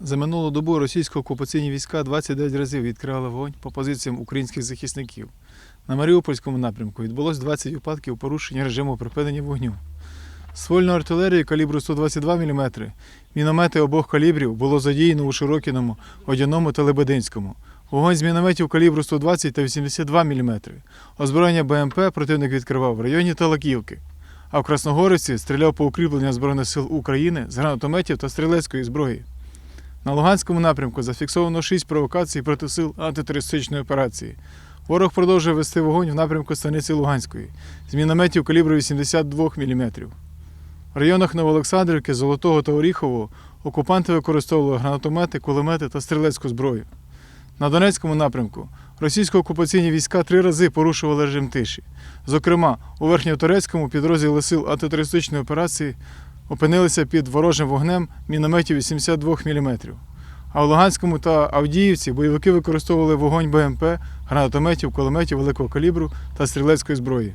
За минулу добу російсько-окупаційні війська 29 разів відкривали вогонь по позиціям українських захисників. На Маріупольському напрямку відбулось 20 випадків порушення режиму припинення вогню. Ствольну артилерію калібру 122 мм, міномети обох калібрів було задіяно у Широкіному, Одяному та Лебединському. Вогонь з мінометів калібру 120 та 82 мм. Озброєння БМП противник відкривав в районі Талаківки. А в Красногорівці стріляв по укріпленням Збройних сил України з гранатометів та стрілецької зброї. На Луганському напрямку зафіксовано 6 провокацій проти сил антитерористичної операції. Ворог продовжує вести вогонь в напрямку станиці Луганської з мінометів калібру 82 мм. В районах Новоолександрівки, Золотого та Оріхового окупанти використовували гранатомети, кулемети та стрілецьку зброю. На Донецькому напрямку російсько-окупаційні війська три рази порушували режим тиші. Зокрема, у Верхньоторецькому підрозділи сил антитерористичної операції опинилися під ворожим вогнем мінометів 82 мм. А в Луганському та Авдіївці бойовики використовували вогонь БМП, гранатометів, кулеметів великого калібру та стрілецької зброї.